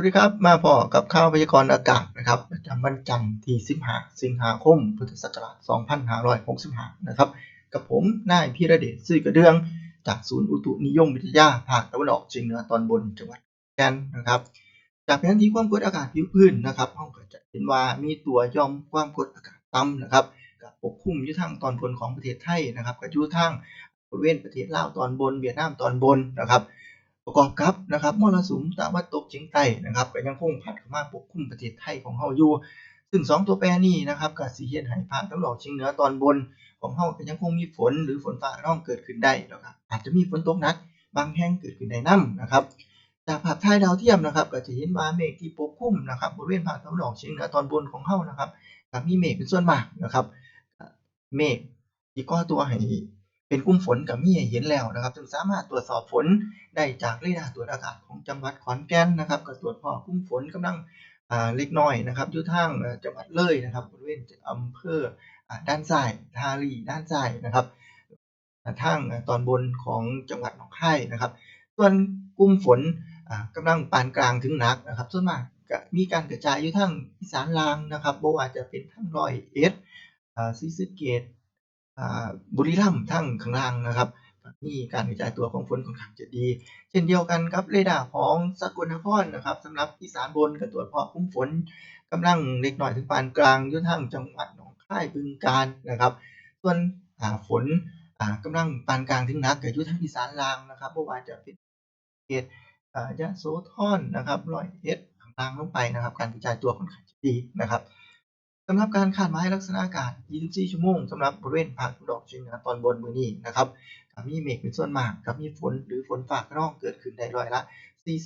วัสดีครับมาพอกับข่าวพยากรณ์อากาศนะครับประจำวันจันทร์ที่15สิงหาคมพุทธศักราช2565นะครับกับผมนายพีระเดชซื่อกระเดือง จากศูนย์อุตุนิยมวิทยาภาคตะวันออกเฉียงเหนือตอนบนจังหวัดแก่นนะครับ จากแผนที่ความกดอากาศผิวพื้นนะครับเราก็จะเห็นว่ามีตัวย่อมความกดอากาศต่ำนะครับกับปกคลุมอยู่ทางตอนบนของประเทศไทยนะครับกับอยู่ทางบริเวณประเทศลาวตอนบน เวียดนามตอนบนนะครับ ประกอบกับนะครับมรสุมตะวันตกเฉียงใต้นะครับก็ยังคงพัดเข้ามาปกคลุมประเทศไทยของเฮาอยู่ซึ่งสองตัวแปรนี้นะครับก็สิเฮ็ดให้ภาคตะวันออกเฉียงเหนือตอนบนของเฮาก็ยังคงมีฝนหรือฝนฟ้าคะนองเกิดขึ้นได้แล้วครับอาจจะมีฝนตกหนักบางแห่งเกิดขึ้นได้นํนะครับจากภาพถ่ายดาวเทียมนะครับก็จะเห็นว่าเมฆที่ปกคลุมนะครับบริเวณภาคตะวันออกเฉียงเหนือตอนบนของเฮานะครับก็มีเมฆเป็นส่วนมากนะครับเมฆที่ก่อตัวให้ เป็นกลุ่มฝนก็มีให้เห็นแล้วนะครับ ซึ่งสามารถตรวจสอบฝนได้จากเรดาร์ตรวจอากาศของจังหวัดขอนแก่นนะครับก็ตรวจพบกลุ่มฝนกำลังเล็กน้อยนะครับอยู่ทางจังหวัดเลยนะครับบริเวณอำเภอด้านซ้ายทาลีด้านซ้ายนะครับทางตอนบนของจังหวัดหนองคายนะครับ ส่วนกลุ่มฝนอ่ากำลังปานกลางถึงหนักนะครับ ส่วนมากก็มีการกระจายอยู่ทางอีสานล่างนะครับบ่ว่าจะเป็นทางร้อยเอ็ดอ่าศรีสะเกษอ่า บุรีรัมย์ทางข้างล่างนะครับก็มีการกระจายตัวของฝนค่อนข้างจะดี เช่นเดียวกันกับเรดาร์ของสกลนครนะครับสำหรับอีสานบนก็ตรวจพบกลุ่มฝนกำลังเล็กหน้อยถึงปานกลางยู่ทางจังหวัดหนองคายบึงกาฬนะครับ ส่วนฝนอ่ากำลังปานกลางถึงหนักเก็อยู่ทางอีสานล่างนะครับบ่อว่าจะเป็นเขตอ่ายโสธรนะครับร้อยเอ็ดข้างล่างลงไปนะครับ การกระจายตัวค่อนข้างจะดีนะครับ สำหรับการคาดหมายลักษณะอากาศ 24 ชั่วโมงสำหรับบริเวณภาคตะวันออกเฉียงเหนือตอนบนมือนี้นะครับก็มีเมฆเป็นส่วนมากกับมีฝนหรือฝนฟ้าคะนองเกิดขึ้นได้ร้อยละ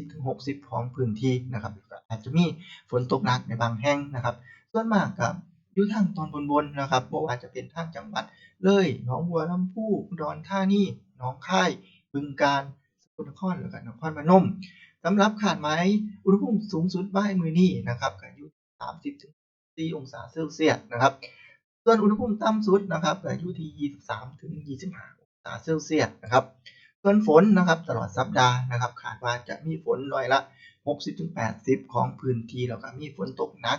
40-60 ของพื้นที่นะครับอาจจะมีฝนตกหนักในบางแห่งนะครับ ส่วนมากกับอยู่ทางตอนบนๆนนะครับบ่ว่าจะเป็นทางจังหวัดเลยหนองบัวลำพูอุดรธานี่หนองคายบึงกาฬสกลนครแล้วก็นครพนมสำหรับคาดหมายอุณหภูมิสูงสุดบ่ายมือนี้นะครับก็อยู่ 4 องศาเซลเซียสนะครับ ส่วนอุณหภูมิต่ำสุดนะครับอยู่ที่ 23-25 องศาเซลเซียสนะครับ ส่วนฝนนะครับตลอดสัปดาห์นะครับคาดว่าจะมีฝนร้อยละ 60-80 ของพื้นที่แล้วก็มีฝนตกหนัก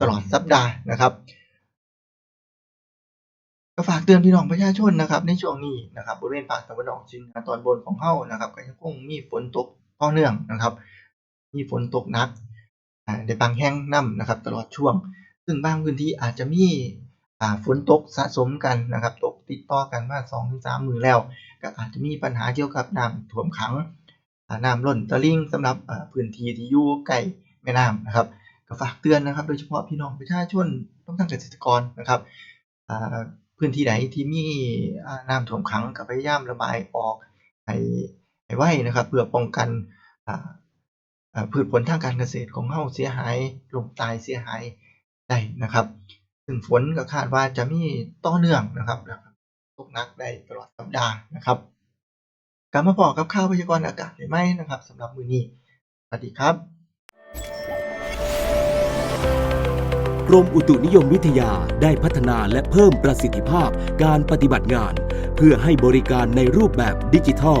ตลอดสัปดาห์นะครับก็ฝากเตือนพี่น้องประชาชนนะครับในช่วงนี้นะครับบริเวณภาคตะวันออกเฉียงเหนือตอนบนของเฮานะครับก็ยังคงมีฝนตกต่อเนื่องนะครับ มีฝนตกหนัก ในบางแห่งนํนะครับ ตลอดช่วง ซึ่งบางพื้นที่อาจจะมีฝนตกสะสมกันนะครับตกติดต่อกันมา2-3มื้อแล้ว ก็อาจจะมีปัญหาเกี่ยวกับน้ำท่วมขังน้ำล้นตลิ่งสำหรับพื้นที่ที่อยู่ใกล้แม่น้ำนะครับก็ฝากเตือนนะครับ โดยเฉพาะพี่น้องประชาชนต้องทั้งเกษตรกรนะครับพื้นที่ไหนที่มีน้ำท่วมขังก็พยายามระบายออกให้ให้ไวนะครับ เพื่อป้องกัน พืชผลทางการเกษตรของเฮาเสียหายล่มตายเสียหายได้นะครับ ซึ่งฝนก็คาดว่าจะมีต่อเนื่องนะครับตกหนักได้ตลอดสัปดาห์นะครับกลับมาพอกับข่าวพยากรณ์อากาศได้ไหมนะครับสำหรับมือนี้สวัสดีครับกรมอุตุนิยมวิทยาได้พัฒนาและเพิ่มประสิทธิภาพการปฏิบัติงาน เพื่อให้บริการในรูปแบบดิจิทัล